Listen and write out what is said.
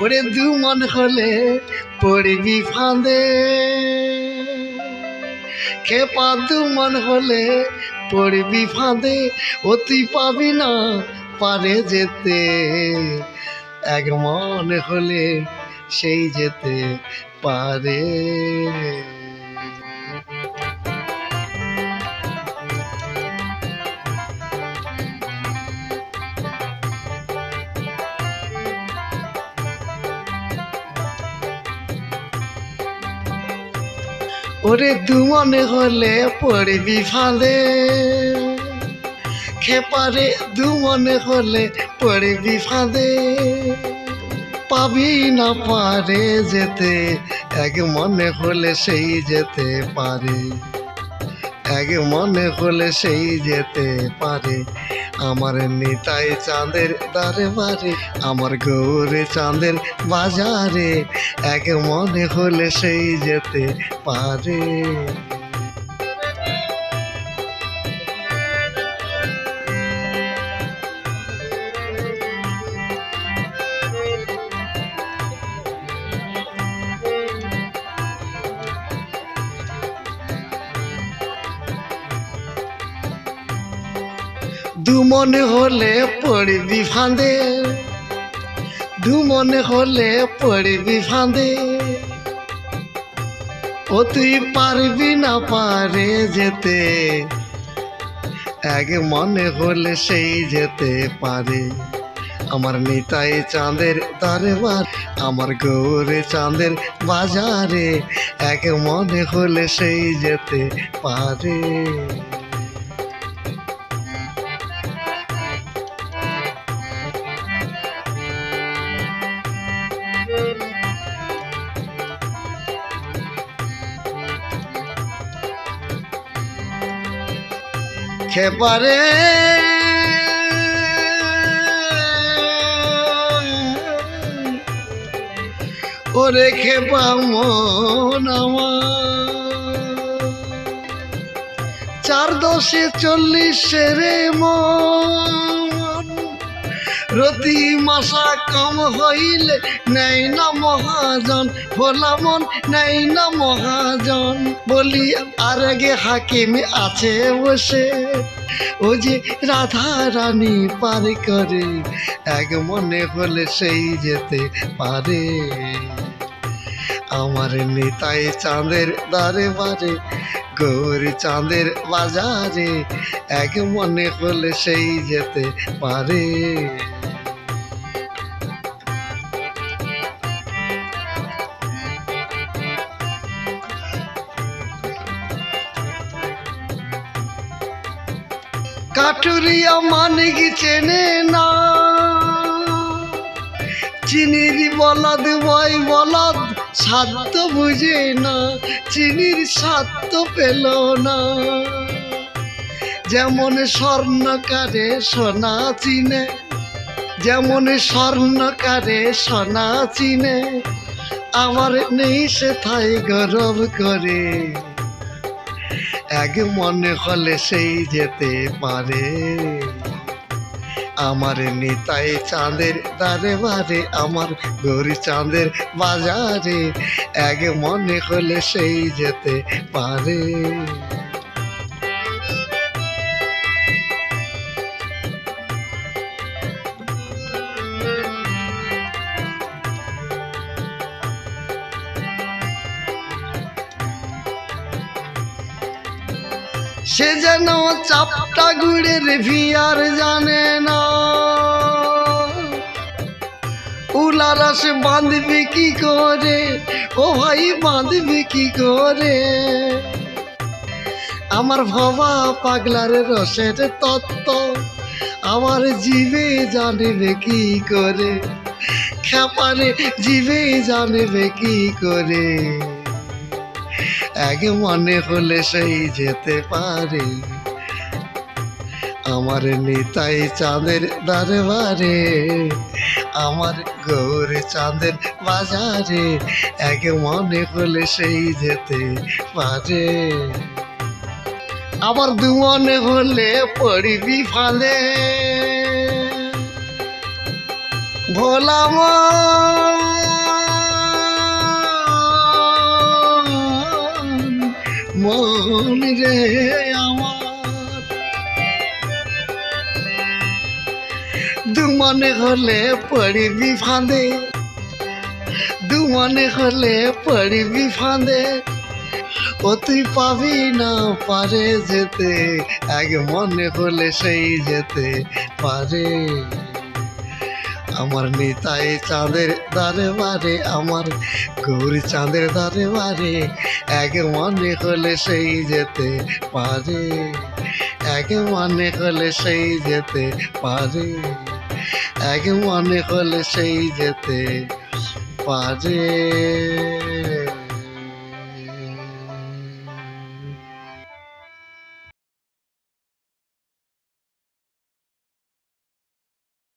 ওরে দু মন হলে পড়বি ফাঁদে। খেপা দু মন হলে পড়বি ফাঁদে, ও তুই পাবি না পারে যেতে। এক মন হলে সেই যেতে পারে। ওরে দুমনে হলে পড়বি ফাঁদে খেপারে দুমনে হলে পড়বি ফাঁদে পাবি না পারে যেতে, এক মনে হলে সেই যেতে পারে। এক মনে হলে সেই যেতে পারে। আমার নিতাই চাঁদের দারে বারে আমার গৌরে চাঁদের বাজারে, এক মনে হলে সেই যেতে পারে। দু মনে হলে পড়বি ফাঁদে। দু মনে হলে পড়বি ফাঁদে। ও তুই পারবি না পারে যেতে। এক মনে হলে সেই যেতে পারে। আমার নিতাই চাঁদের দরবার, আমার গৌরে চাঁদের বাজারে। এক মনে হলে সেই যেতে পারে। খেপারে ওরে খেপা মন আমার। চার দশে চল্লিশ রে মন। রতি মাসা কম হইলে নেই না মহাজন, ভোলা মন নেই না মহাজন। বলি, আর আগে হাকিম আছে বসে। ও যে রাধা রানী পার করে, এক মনে হলে সেই যেতে পারে। আমার নেতাই চাঁদের দারে বারে গৌরী চাঁদের বাজারে, এক মনে হলে সেই যেতে পারে। কাঠুরিয়া মানে কি চেনে না। চিনির বলদ, বই বলদ সাধ্য বুঝে না। চিনির সাধ্য পেল না। যেমন স্বর্ণকারে সোনা চিনে, যেমন স্বর্ণকারে সোনা চিনে, আমার নেই সে থাই গরব করে। এক মনে হলে সেই যেতে পারে। আমার নিতাই চাঁদের দারে বারে আমার গরি চাঁদের বাজারে, এক মনে হলে সেই যেতে পারে। সে যেন চাপটা গুড়ের ভিয়ার জানে না। উলারা সে বাঁধবে কি করে? ও ভাই, বাঁধবে কি করে? আমার ভবা পাগলার রসের তত্ত্ব, আমার জীবে জানবে কি করে? খেপারে জীবে জানবে কি করে? এক মনে হলে সেই যেতে পারে। আমার নিতাই চাঁদের দরবারে, আমার গৌর চাঁদের বাজারে, এক মনে হলে সেই যেতে পারে। আবার দু মনে হলে পড়বি ফালে। ভোলা মা মনে হলে পড়বি ফাঁদে দু মনে হলে পড়বি ফাঁদে। ও তুই পাবি না পারে যেতে, এক মনে হলে সেই যেতে পারে। আমার নিতাই চাঁদের দারে বারে, আমার গৌরী চাঁদের দারে বারে, এক মনে হলে সেই যেতে পারে। এক মনে হলে সেই যেতে পারে। এক মনে হলে সেই যেতে পারে।